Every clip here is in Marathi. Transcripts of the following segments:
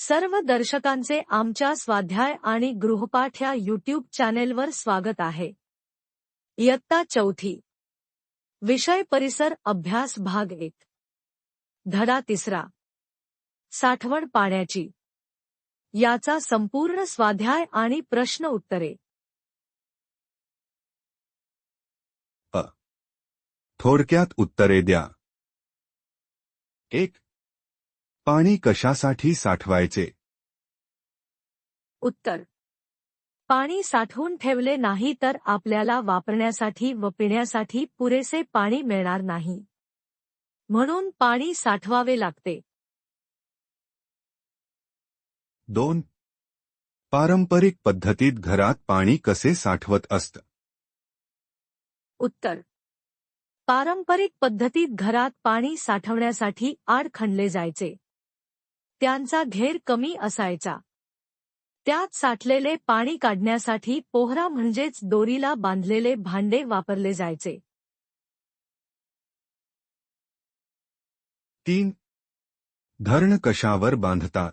सर्व दर्शकांचे आमच्या स्वाध्याय आणि गृहपाठ या युट्यूब चॅनेलवर स्वागत आहे. इयत्ता चौथी. विषय परिसर अभ्यास भाग एक. धडा तिसरा. साठवण पाण्याची. याचा संपूर्ण स्वाध्याय आणि प्रश्न उत्तरे. थोडक्यात उत्तरे द्या. एक. पाणी कशासाठी साठवायचे? उत्तर. पाणी साठवून ठेवले नाही तर आपल्याला वापरण्यासाठी व पिण्यासाठी पुरेसे पाणी मिळणार नाही. म्हणून पाणी साठवावे लागते. दोन. पारंपरिक पद्धतीत घरात पाणी कसे साठवत असत? उत्तर. पारंपरिक पद्धतीत घरात पाणी साठवण्यासाठी आड खणले जायचे. त्यांचा घेर कमी असायचा. त्यात साठलेले पाणी काढण्यासाठी पोहरा म्हणजेच दोरीला बांधलेले भांडे वापरले जायचे. तीन. धरण कशावर बांधतात?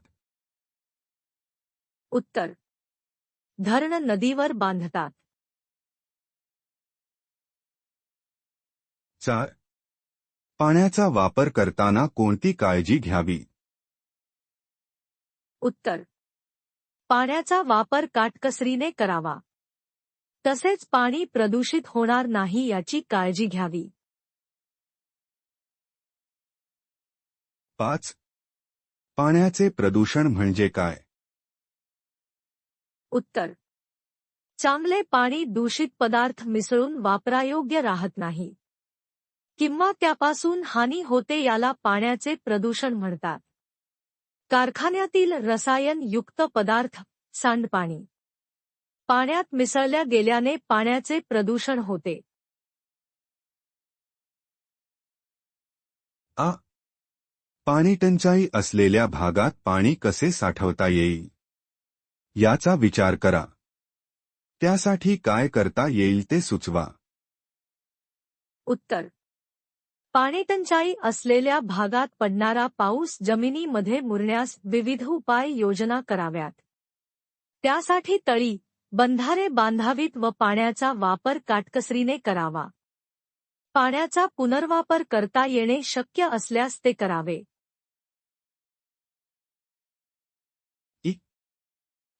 उत्तर. धरण नदीवर बांधतात. चार. पाण्याचा वापर करताना कोणती काळजी घ्यावी? उत्तर. पाण्याचा वापर काटकसरीने करावा. तसेच पाणी प्रदूषित होणार नाही याची काळजी घ्यावी. पाच. पाण्याचे प्रदूषण म्हणजे काय? उत्तर. चांगले पाणी दूषित पदार्थ मिसळून वापरायोग्य राहत नाही. किंवा त्यापासून हानी होते याला पाण्याचे प्रदूषण म्हणतात. कारखान्यातील रसायन युक्त पदार्थ सांडपाणी. पाण्यात मिसळल्या गेल्याने पाण्याचे प्रदूषण होते. आ. पाणी टंचाई असलेल्या भागात पाणी कसे साठवता येईल? याचा विचार करा. त्यासाठी काय करता येईल ते सुचवा. उत्तर. पाणीटंचाई असलेल्या भागात पडणारा पाऊस जमिनीमध्ये मुरण्यास विविध उपाय योजना कराव्यात. त्यासाठी तळी बंधारे बांधावीत व पाण्याचा वापर काटकसरीने करावा. पाण्याचा पुनर्वापर करता येणे शक्य असल्यास ते करावे.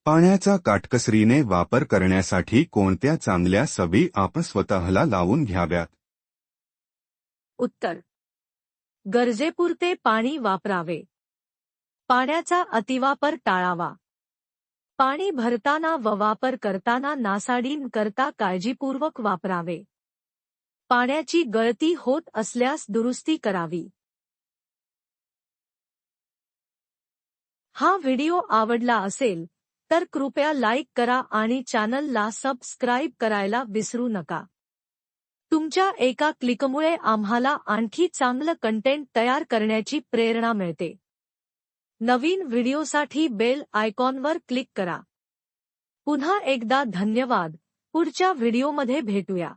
पाण्याचा काटकसरीने वापर करण्यासाठी कोणत्या चांगल्या सवी आपण स्वतःला लावून घ्याव्यात? उत्तर. गरजेपुरते पाणी वापरावे. पाण्याचा अतिवापर टाळावा. पाणी भरताना व वापर करताना नासाडीन करता काळजीपूर्वक वापरावे. पाण्याची गळती होत असल्यास दुरुस्ती करावी. हा व्हिडिओ आवडला असेल तर कृपया लाईक करा आणि चॅनलला सबस्क्राईब करायला विसरू नका. तुमच्या एका क्लिकमुळे आम्हाला आणखी चांगलं कंटेंट तयार करण्याची प्रेरणा मिळते. नवीन व्हिडिओसाठी बेल आयकॉनवर क्लिक करा. पुन्हा एकदा धन्यवाद. पुढच्या व्हिडिओमध्ये भेटूया.